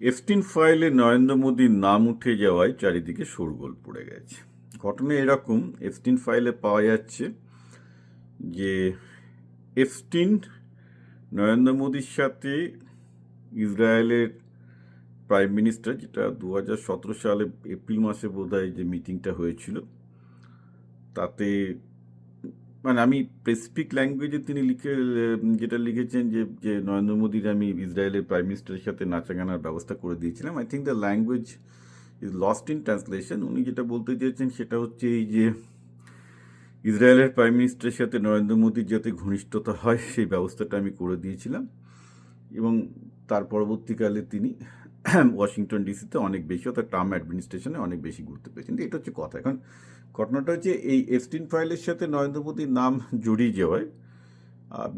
এফটিন ফাইলে নরেন্দ্র মোদীর নাম উঠে যাওয়ায় চারিদিকে শোরগোল পড়ে গেছে। ঘটনা এরকম, এফটিন ফাইলে পাওয়া যাচ্ছে যে এফটিন নরেন্দ্র মোদীর সাথে ইসরায়েলের প্রাইম মিনিস্টার, যেটা দু হাজার সতেরো সালে এপ্রিল মাসে বোধহয় যে মিটিংটা হয়েছিল, তাতে মানে আমি স্পেসিফিক ল্যাঙ্গুয়েজে তিনি লিখে, যেটা লিখেছেন যে যে নরেন্দ্র মোদীর আমি ইসরায়েলের প্রাইম মিনিস্টারের সাথে নাচাগানার ব্যবস্থা করে দিয়েছিলাম। I think the language is lost in translation উনি যেটা বলতে চেয়েছেন সেটা হচ্ছে এই যে, ইসরায়েলের প্রাইম মিনিস্টারের সাথে নরেন্দ্র মোদীর যাতে ঘনিষ্ঠতা হয়, সেই ব্যবস্থাটা আমি করে দিয়েছিলাম। এবং তার পরবর্তীকালে তিনি ওয়াশিংটন ডিসিতে অনেক বেশি, অর্থাৎ ট্রাম্প অ্যাডমিনিস্ট্রেশনে অনেক বেশি গুরুত্ব পেয়েছেন তো এটা হচ্ছে কথা। এখন ঘটনাটা হচ্ছে এই এফটিন ফাইলের সাথে নরেন্দ্র মোদীর নাম জড়িয়ে যাওয়ায়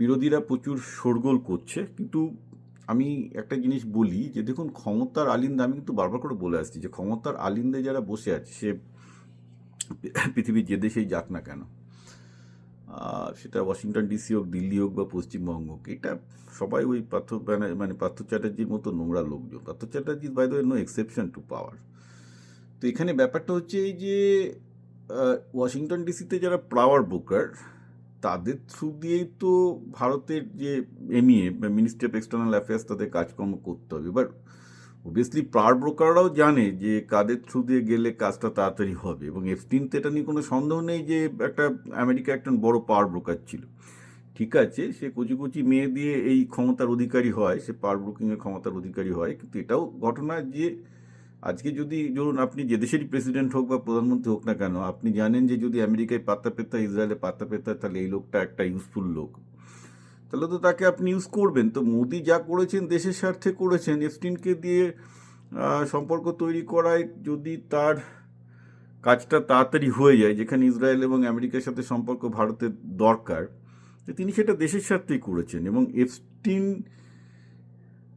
বিরোধীরা প্রচুর শোরগোল করছে। কিন্তু আমি একটা জিনিস বলি যে, দেখুন, ক্ষমতার আলিন্দে, আমি কিন্তু বারবার করে বলে আসছি যে, ক্ষমতার আলিন্দে যারা বসে আছে, সে পৃথিবীর যে দেশেই যাক না কেন সেটা ওয়াশিংটন ডিসি হোক, দিল্লি হোক বা পশ্চিমবঙ্গ হোক, এটা সবাই ওই পার্থ মানে পার্থ চ্যাটার্জির মতো নোংরা লোকজন। Partha Chatterjee by the no exception to power তো এখানে ব্যাপারটা হচ্ছে এই যে ওয়াশিংটন ডিসিতে যারা পাওয়ার ব্রোকার তাদের থ্রু দিয়েই তো ভারতের যে এমইএ বা মিনিস্ট্রি অফ এক্সটার্নাল অ্যাফেয়ার্স তাদের কাজকর্ম করতে হবে। এবার অবভিয়াসলি পাওয়ার ব্রোকাররাও জানে যে কাদের থ্রু দিয়ে গেলে কাজটা তাড়াতাড়ি হবে এবং এফটিনতে এটা নিয়ে কোনো সন্দেহ নেই যে একটা আমেরিকা একটা বড় পাওয়ার ব্রোকার ছিল। ঠিক আছে, সে কচি কচি মেয়ে দিয়ে এই ক্ষমতার অধিকারী হয়, সে পাওয়ার ব্রোকিংয়ের ক্ষমতার অধিকারী হয়, কিন্তু এটাও ঘটনা যে আজকে যদি ধরুন আপনি যে দেশেরই প্রেসিডেন্ট হোক বা প্রধানমন্ত্রী হোক না কেন, আপনি জানেন যে যদি আমেরিকায় পাত্তা পেতে ইসরায়েলে পাত্তা পেতে, তাহলে এই লোকটা একটা ইউজফুল লোক। তাহলে তো তাকে আপনি ইউজ করবেন। তো মোদি যা করেছেন, দেশের স্বার্থে করেছেন এফটিনকে দিয়ে সম্পর্ক তৈরি করায় যদি তার কাজটা তাড়াতাড়ি হয়ে যায়, যেখানে ইসরায়েল এবং আমেরিকার সাথে সম্পর্ক ভারতের দরকার তিনি সেটা দেশের স্বার্থেই করেছেন এবং এফটিন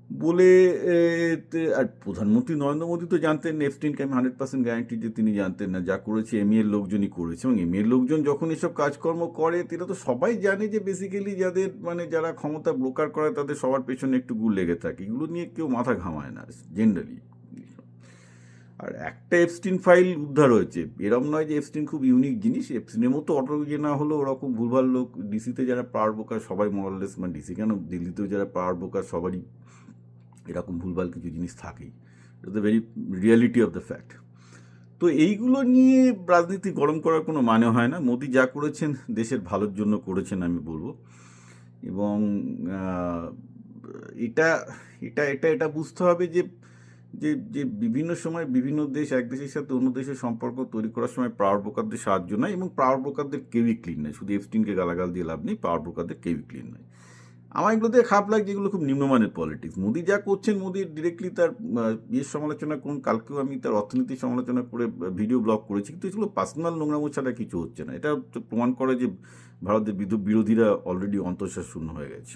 বলে আর প্রধানমন্ত্রী নরেন্দ্র মোদী তো জানতেন না এফটিনকে আমি হান্ড্রেড পার্সেন্ট গ্যারান্টি যে তিনি জানতেন না, যা করেছে, এম এর লোকজনই করেছে। এবং এম এর লোকজন যখন এসব কাজকর্ম করে, তারা তো সবাই জানে যে বেসিক্যালি যাদের মানে যারা ক্ষমতা ব্রোকার করে, তাদের সবার পেছনে একটু গুল লেগে থাকে। এগুলো নিয়ে কেউ মাথা ঘামায় না জেনারেলি আর একটা এফস্টিন ফাইল উদ্ধার হয়েছে। এরম নয় যে এফস্টিন খুব ইউনিক জিনিস। এফস্টিনের মতো অটো ইয়ে না হলেও ওরকম ভুলভাল লোক ডিসিতে যারা পাওয়ার বোকার সবাই মরাললেস মানে ডিসি কেন? দিল্লিতেও যারা পাওয়ার বোকার সবারই এরকম ভুলভাল কিছু জিনিস থাকেই। এটা the very reality of the fact তো এইগুলো নিয়ে রাজনীতি গরম করার কোনো মানে হয় না। মোদি যা করেছেন দেশের ভালোর জন্য করেছেন আমি বলব। এবং এটা এটা এটা এটা বুঝতে হবে যে যে যে বিভিন্ন সময় বিভিন্ন দেশ এক দেশের সাথে অন্য দেশের সম্পর্ক তৈরি করার সময় পাওয়ার ব্রোকারদের সাহায্য নেয় এবং পাওয়ার ব্রোকারদের কেউই ক্লিন নয়। শুধু এফটিনকে গালাগাল দিয়ে লাভ নেই পাওয়ার ব্রোকারদের কেউই ক্লিন নয়। আমার এগুলো দিয়ে খারাপ লাগছে এগুলো খুব নিম্নমানের পলিটিক্স মোদী যা করছেন মোদীর ডিরেক্টলি তার ইয়ের সমালোচনা করুন, কালকেও আমি তার অর্থনীতি সমালোচনা করে ভিডিও ব্লগ করেছি, কিন্তু এগুলো পার্সোনাল নোংরামো ছাড়া কিছু হচ্ছে না। এটা প্রমাণ করে যে ভারতের বিরোধীরা অলরেডি অন্তঃসার শূন্য হয়ে গেছে।